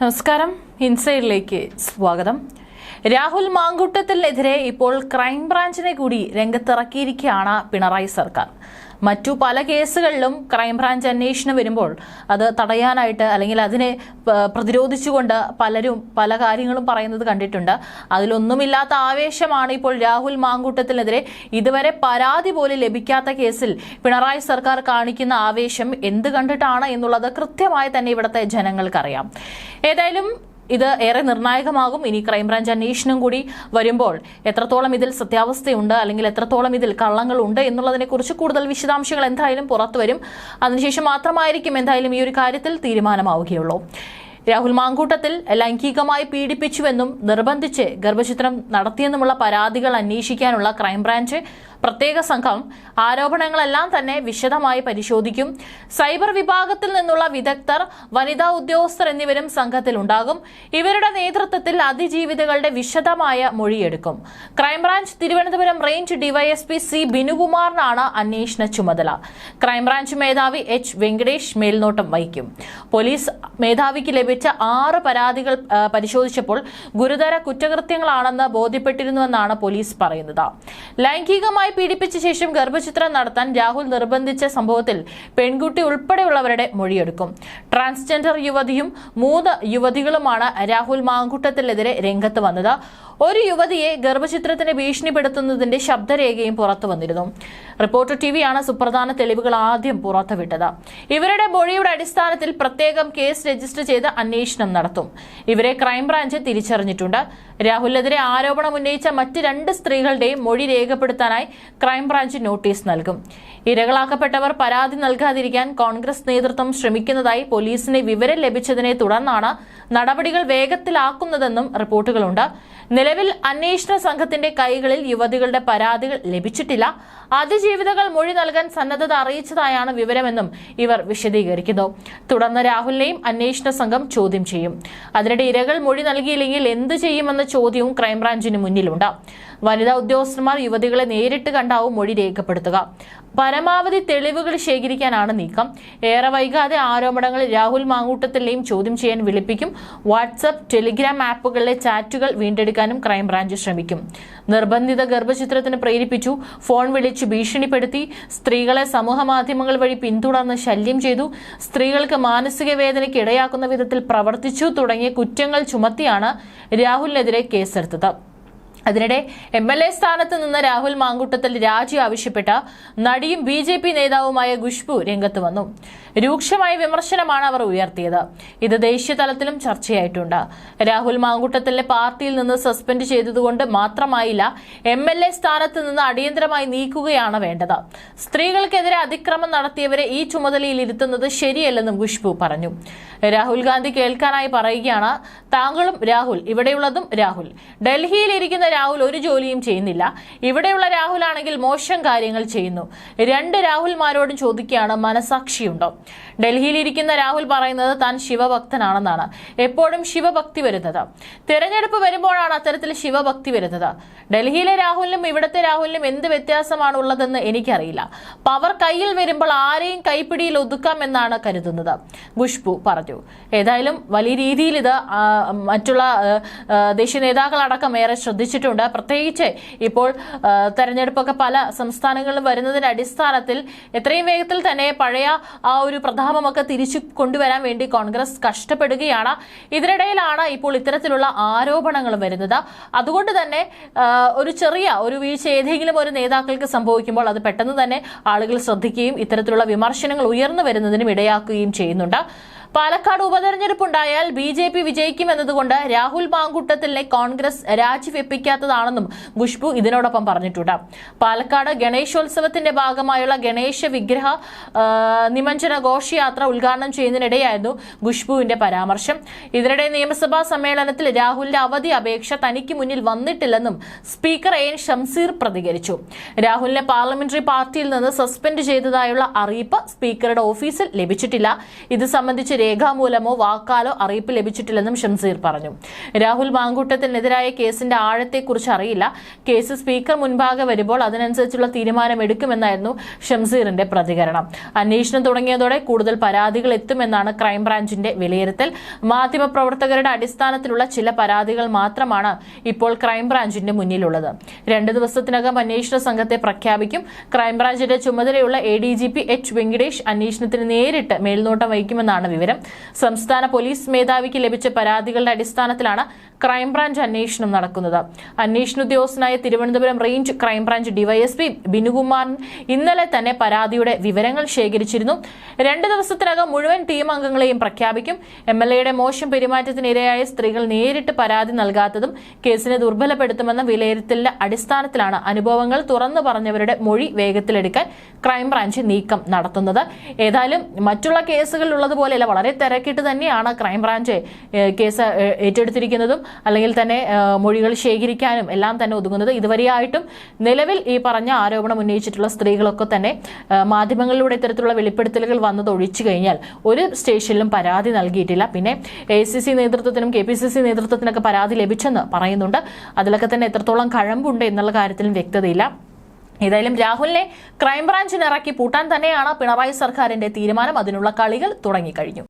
നമസ്കാരം. ഇൻസൈഡിലേക്ക് സ്വാഗതം. രാഹുൽ മാങ്കുട്ടത്തിനെതിരെ ഇപ്പോൾ ക്രൈംബ്രാഞ്ചിനെ കൂടി രംഗത്തിറക്കിയിരിക്കുകയാണ് പിണറായി സർക്കാർ. മറ്റു പല കേസുകളിലും ക്രൈംബ്രാഞ്ച് അന്വേഷണം വരുമ്പോൾ അത് തടയാനായിട്ട് അല്ലെങ്കിൽ അതിനെ പ്രതിരോധിച്ചുകൊണ്ട് പലരും പല കാര്യങ്ങളും പറയുന്നത് കണ്ടിട്ടുണ്ട്. അതിലൊന്നുമില്ലാത്ത ആവേശമാണ് ഇപ്പോൾ രാഹുൽ മാങ്കൂട്ടത്തിനെതിരെ ഇതുവരെ പരാതി പോലും ലഭിക്കാത്ത കേസിൽ പിണറായി സർക്കാർ കാണിക്കുന്ന ആവേശം എന്ത് കണ്ടിട്ടാണ് എന്നുള്ളത് കൃത്യമായി തന്നെ ഇവിടുത്തെ ജനങ്ങൾക്കറിയാം. ഏതായാലും ഇത് ഏറെ നിർണായകമാകും. ഇനി ക്രൈംബ്രാഞ്ച് അന്വേഷണം കൂടി വരുമ്പോൾ എത്രത്തോളം ഇതിൽ സത്യാവസ്ഥയുണ്ട് അല്ലെങ്കിൽ എത്രത്തോളം ഇതിൽ കള്ളങ്ങളുണ്ട് എന്നുള്ളതിനെക്കുറിച്ച് കൂടുതൽ വിശദാംശങ്ങൾ എന്തായാലും പുറത്തു വരും അതിനുശേഷം മാത്രമായിരിക്കും എന്തായാലും ഈ ഒരു കാര്യത്തിൽ തീരുമാനമാവുകയുള്ളൂ. രാഹുൽ മാങ്കൂട്ടത്തിൽ ലൈംഗികമായി പീഡിപ്പിച്ചുവെന്നും നിർബന്ധിച്ച് ഗർഭചിത്രം നടത്തിയെന്നുമുള്ള പരാതികൾ അന്വേഷിക്കാനുള്ള ക്രൈംബ്രാഞ്ച് പ്രത്യേക സംഘം ആരോപണങ്ങളെല്ലാം തന്നെ വിശദമായി പരിശോധിക്കും. സൈബർ വിഭാഗത്തിൽ നിന്നുള്ള വിദഗ്ധർ വനിതാ ഉദ്യോഗസ്ഥർ എന്നിവരും സംഘത്തിലുണ്ടാകും. ഇവരുടെ നേതൃത്വത്തിൽ അതിജീവിതകളുടെ വിശദമായ മൊഴിയെടുക്കും. Crime branch Thiruvananthapuram range DYSP C ബിനുകുമാറിനാണ് അന്വേഷണ ചുമതല. ക്രൈംബ്രാഞ്ച് മേധാവി എച്ച് വെങ്കടേഷ് മേൽനോട്ടം വഹിക്കും. പോലീസ് മേധാവിക്ക് ലഭിച്ച ആറ് പരാതികൾ പരിശോധിച്ചപ്പോൾ ഗുരുതര കുറ്റകൃത്യങ്ങളാണെന്ന് ബോധ്യപ്പെട്ടിരുന്നുവെന്നാണ് പോലീസ് പറയുന്നത്. ലൈംഗികമായി പീഡിപ്പിച്ച ശേഷം ഗർഭചിത്രം നടത്താൻ രാഹുൽ നിർബന്ധിച്ച സംഭവത്തിൽ പെൺകുട്ടി ഉൾപ്പെടെയുള്ളവരുടെ മൊഴിയെടുക്കും. ട്രാൻസ്ജെൻഡർ യുവതിയും മൂന്ന് യുവതികളുമാണ് രാഹുൽ മാങ്കുട്ടത്തിനെതിരെ രംഗത്ത് വന്നത്. ഒരു യുവതിയെ ഗർഭചിത്രത്തിന് ഭീഷണിപ്പെടുത്തുന്നതിന്റെ ശബ്ദരേഖയും പുറത്തു വന്നിരുന്നു. റിപ്പോർട്ടർ ടിവിയാണ് സുപ്രധാന തെളിവുകൾ ആദ്യം പുറത്തുവിട്ടത്. ഇവരുടെ മൊഴിയുടെ അടിസ്ഥാനത്തിൽ പ്രത്യേകം കേസ് രജിസ്റ്റർ ചെയ്ത് അന്വേഷണം നടത്തും. ഇവരെ ക്രൈംബ്രാഞ്ച് തിരിച്ചറിഞ്ഞിട്ടുണ്ട്. രാഹുലിനെതിരെ ആരോപണം ഉന്നയിച്ച മറ്റ് രണ്ട് സ്ത്രീകളുടെയും മൊഴി രേഖപ്പെടുത്താനായി ക്രൈംബ്രാഞ്ച് നോട്ടീസ് നൽകും. ഇരകളാക്കപ്പെട്ടവർ പരാതി നൽകാതിരിക്കാൻ കോൺഗ്രസ് നേതൃത്വം ശ്രമിക്കുന്നതായി പോലീസിന് വിവരം ലഭിച്ചതിനെ തുടർന്നാണ് നടപടികൾ വേഗത്തിലാക്കുന്നതെന്നും റിപ്പോർട്ടുകളുണ്ട്. നിലവിൽ അന്വേഷണ സംഘത്തിന്റെ കൈകളിൽ യുവതികളുടെ പരാതികൾ ലഭിച്ചിട്ടില്ല. അതിജീവിതകൾ മൊഴി നൽകാൻ സന്നദ്ധത അറിയിച്ചതായാണ് വിവരമെന്നും ഇവർ വിശദീകരിക്കുന്നു. തുടർന്ന് രാഹുലിനെയും അന്വേഷണ സംഘം ചോദ്യം ചെയ്യും. അതിനിടെ ഇരകൾ മൊഴി നൽകിയില്ലെങ്കിൽ എന്ത് ചെയ്യുമെന്ന ചോദ്യവും ക്രൈംബ്രാഞ്ചിന് മുന്നിലുണ്ട്. വനിതാ ഉദ്യോഗസ്ഥന്മാർ യുവതികളെ നേരിട്ട് കണ്ടാവും മൊഴി രേഖപ്പെടുത്തുക. പരമാവധി തെളിവുകൾ ശേഖരിക്കാനാണ് നീക്കം. ഏറെ വൈകാതെ ആരോപണങ്ങൾ രാഹുൽ മാങ്കൂട്ടത്തിലെയും ചോദ്യം ചെയ്യാൻ വിളിപ്പിക്കും. വാട്സപ്പ് ടെലിഗ്രാം ആപ്പുകളിലെ ചാറ്റുകൾ വീണ്ടെടുക്കാനും ക്രൈംബ്രാഞ്ച് ശ്രമിക്കും. നിർബന്ധിത ഗർഭചിത്രത്തിന് പ്രേരിപ്പിച്ചു. ഫോൺ വിളിച്ച് ഭീഷണിപ്പെടുത്തി. സ്ത്രീകളെ സമൂഹ മാധ്യമങ്ങൾ വഴി പിന്തുടർന്ന് ശല്യം ചെയ്തു. സ്ത്രീകൾക്ക് മാനസിക വേദനയ്ക്ക് ഇടയാക്കുന്ന വിധത്തിൽ പ്രവർത്തിച്ചു തുടങ്ങിയ കുറ്റങ്ങൾ ചുമത്തിയാണ് രാഹുലിനെതിരെ കേസെടുത്തത്. അതിനിടെ എം എൽ എ സ്ഥാനത്ത് നിന്ന് രാഹുൽ മാങ്കുട്ടത്തിൽ രാജി ആവശ്യപ്പെട്ട നടിയും ബി ജെ പി നേതാവുമായ ഖുഷ്ബു രംഗത്ത് വന്നു. രൂക്ഷമായ വിമർശനമാണ് അവർ ഉയർത്തിയത്. ഇത് ദേശീയ തലത്തിലും ചർച്ചയായിട്ടുണ്ട്. രാഹുൽ മാങ്കുട്ടത്തിലെ പാർട്ടിയിൽ നിന്ന് സസ്പെൻഡ് ചെയ്തതുകൊണ്ട് മാത്രമായില്ല എം എൽ എ സ്ഥാനത്ത് നിന്ന് അടിയന്തരമായി നീക്കുകയാണ് വേണ്ടത്. സ്ത്രീകൾക്കെതിരെ അതിക്രമം നടത്തിയവരെ ഈ ചുമതലയിൽ ഇരുത്തുന്നത് ശരിയല്ലെന്നും ഖുഷ്ബു പറഞ്ഞു. രാഹുൽ ഗാന്ധി കേൾക്കാനായി പറയുകയാണ് താങ്കളും രാഹുൽ ഇവിടെയുള്ളതും രാഹുൽ. ഡൽഹിയിൽ ഇരിക്കുന്ന രാഹുൽ ഒരു ജോലിയും ചെയ്യുന്നില്ല. ഇവിടെയുള്ള രാഹുൽ ആണെങ്കിൽ മോശം കാര്യങ്ങൾ ചെയ്യുന്നു. രണ്ട് രാഹുൽമാരോടും ചോദിക്കുകയാണ് മനസാക്ഷിയുണ്ടോ? ഡൽഹിയിൽ ഇരിക്കുന്ന രാഹുൽ പറയുന്നത് താൻ ശിവഭക്തനാണെന്നാണ്. എപ്പോഴും ശിവഭക്തി വരുന്നത്. തെരഞ്ഞെടുപ്പ് വരുമ്പോഴാണ് അത്തരത്തിൽ ശിവഭക്തി വരുന്നത്. ഡൽഹിയിലെ രാഹുലിനും ഇവിടുത്തെ രാഹുലിനും എന്ത് വ്യത്യാസമാണ് ഉള്ളതെന്ന് എനിക്കറിയില്ല. പവർ കയ്യിൽ വരുമ്പോൾ ആരെയും കൈപ്പിടിയിൽ ഒതുക്കാമെന്നാണ് കരുതുന്നത്. ഖുഷ്ബു പറഞ്ഞു. ഏതായാലും വലിയ രീതിയിൽ ഇത് മറ്റുള്ള ദേശീയ നേതാക്കളടക്കം ഏറെ ശ്രദ്ധിച്ചിട്ടുണ്ട്. പ്രത്യേകിച്ച് ഇപ്പോൾ തെരഞ്ഞെടുപ്പൊക്കെ പല സംസ്ഥാനങ്ങളിലും വരുന്നതിന്റെ അടിസ്ഥാനത്തിൽ എത്രയും വേഗത്തിൽ തന്നെ പഴയ ആ ഒരു പ്രതാപമൊക്കെ തിരിച്ചു കൊണ്ടുവരാൻ വേണ്ടി കോൺഗ്രസ് കഷ്ടപ്പെടുകയാണ്. ഇതിനിടയിലാണ് ഇപ്പോൾ ഇത്തരത്തിലുള്ള ആരോപണങ്ങൾ വരുന്നത്. അതുകൊണ്ട് തന്നെ ഒരു ചെറിയ ഒരു വീഴ്ച ഏതെങ്കിലും ഒരു നേതാക്കൾക്ക് സംഭവിക്കുമ്പോൾ അത് പെട്ടെന്ന് തന്നെ ആളുകൾ ശ്രദ്ധിക്കുകയും ഇത്തരത്തിലുള്ള വിമർശനങ്ങൾ ഉയർന്നു വരുന്നതിനും ഇടയാക്കുകയും ചെയ്യുന്നുണ്ട്. പാലക്കാട് ഉപതെരഞ്ഞെടുപ്പ് ഉണ്ടായാൽ ബി ജെ പി വിജയിക്കുമെന്നതുകൊണ്ട് രാഹുൽ മാങ്കുട്ടത്തിലെ കോൺഗ്രസ് രാജിവെപ്പിക്കാത്തതാണെന്നും ഖുഷ്ബു ഇതിനോടൊപ്പം പറഞ്ഞിട്ടുണ്ട്. പാലക്കാട് ഗണേശോത്സവത്തിന്റെ ഭാഗമായുള്ള ഗണേശ വിഗ്രഹ നിമഞ്ജന ഘോഷയാത്ര ഉദ്ഘാടനം ചെയ്യുന്നതിനിടെയായിരുന്നു ഖുഷ്ബുവിന്റെ പരാമർശം. ഇതിനിടെ നിയമസഭാ സമ്മേളനത്തിൽ രാഹുലിന്റെ അവധി അപേക്ഷ തനിക്ക് മുന്നിൽ വന്നിട്ടില്ലെന്നും സ്പീക്കർ എൻ ഷംസീർ പ്രതികരിച്ചു. രാഹുലിനെ പാർലമെന്ററി പാർട്ടിയിൽ നിന്ന് സസ്പെൻഡ് ചെയ്തതായുള്ള അറിയിപ്പ് സ്പീക്കറുടെ ഓഫീസിൽ ലഭിച്ചിട്ടില്ല. ഇത് സംബന്ധിച്ച് രേഖാമൂലമോ വാക്കാലോ അറിയിപ്പ് ലഭിച്ചിട്ടില്ലെന്നും ഷംസീർ പറഞ്ഞു. രാഹുൽ മാങ്കൂട്ടത്തിനെതിരായ കേസിന്റെ ആഴത്തെക്കുറിച്ച് അറിയില്ല. കേസ് സ്പീക്കർ മുൻപാകെ വരുമ്പോൾ അതിനനുസരിച്ചുള്ള തീരുമാനം എടുക്കുമെന്നായിരുന്നു ഷംസീറിന്റെ പ്രതികരണം. അന്വേഷണം തുടങ്ങിയതോടെ കൂടുതൽ പരാതികൾ എത്തുമെന്നാണ് ക്രൈംബ്രാഞ്ചിന്റെ വിലയിരുത്തൽ. മാധ്യമപ്രവർത്തകരുടെ അടിസ്ഥാനത്തിലുള്ള ചില പരാതികൾ മാത്രമാണ് ഇപ്പോൾ ക്രൈംബ്രാഞ്ചിന്റെ മുന്നിലുള്ളത്. രണ്ട് ദിവസത്തിനകം അന്വേഷണ സംഘത്തെ പ്രഖ്യാപിക്കും. ക്രൈംബ്രാഞ്ചിന്റെ ചുമതലയുള്ള A D G P H Venkatesh അന്വേഷണത്തിന് നേരിട്ട് മേൽനോട്ടം വഹിക്കുമെന്നാണ് വിവരം. സംസ്ഥാന പോലീസ് മേധാവിക്ക് ലഭിച്ച പരാതികളുടെ അടിസ്ഥാനത്തിലാണ് ക്രൈംബ്രാഞ്ച് അന്വേഷണം നടക്കുന്നത്. അന്വേഷണ ഉദ്യോഗസ്ഥനായ Thiruvananthapuram range crime branch DYSP Binukumar ഇന്നലെ തന്നെ പരാതിയുടെ വിവരങ്ങൾ ശേഖരിച്ചിരുന്നു. രണ്ട് ദിവസത്തിനകം മുഴുവൻ ടീം അംഗങ്ങളെയും പ്രഖ്യാപിക്കും. എം എൽ മോശം പെരുമാറ്റത്തിനിരയായ സ്ത്രീകൾ നേരിട്ട് പരാതി നൽകാത്തതും കേസിനെ ദുർബലപ്പെടുത്തുമെന്ന വിലയിരുത്തലിന്റെ അടിസ്ഥാനത്തിലാണ് അനുഭവങ്ങൾ തുറന്നു പറഞ്ഞവരുടെ മൊഴി വേഗത്തിലെടുക്കാൻ ക്രൈംബ്രാഞ്ച് നീക്കം നടത്തുന്നത്. ഏതായാലും മറ്റുള്ള കേസുകളിൽ ഉള്ളതുപോലെയല്ല വളരെ തിരക്കിട്ട് തന്നെയാണ് ക്രൈംബ്രാഞ്ച് കേസ് ഏറ്റെടുത്തിരിക്കുന്നതും അല്ലെങ്കിൽ തന്നെ മൊഴികൾ ശേഖരിക്കാനും എല്ലാം തന്നെ ഒതുങ്ങുന്നത്. ഇതുവരെയായിട്ടും നിലവിൽ ഈ പറഞ്ഞ ആരോപണം ഉന്നയിച്ചിട്ടുള്ള സ്ത്രീകളൊക്കെ തന്നെ മാധ്യമങ്ങളിലൂടെ ഇത്തരത്തിലുള്ള വെളിപ്പെടുത്തലുകൾ വന്നത് ഒഴിച്ചു കഴിഞ്ഞാൽ ഒരു സ്റ്റേഷനിലും പരാതി നൽകിയിട്ടില്ല. പിന്നെ എ സി സി നേതൃത്വത്തിനും കെ പി സി സി നേതൃത്വത്തിനൊക്കെ പരാതി ലഭിച്ചെന്ന് പറയുന്നുണ്ട്. അതിലൊക്കെ തന്നെ എത്രത്തോളം കഴമ്പുണ്ട് എന്നുള്ള കാര്യത്തിലും വ്യക്തതയില്ല. ഏതായാലും രാഹുലിനെ ക്രൈംബ്രാഞ്ചിന് ഇറക്കി പൂട്ടാൻ തന്നെയാണ് പിണറായി സർക്കാരിന്റെ തീരുമാനം. അതിനുള്ള കളികൾ തുടങ്ങിക്കഴിഞ്ഞു.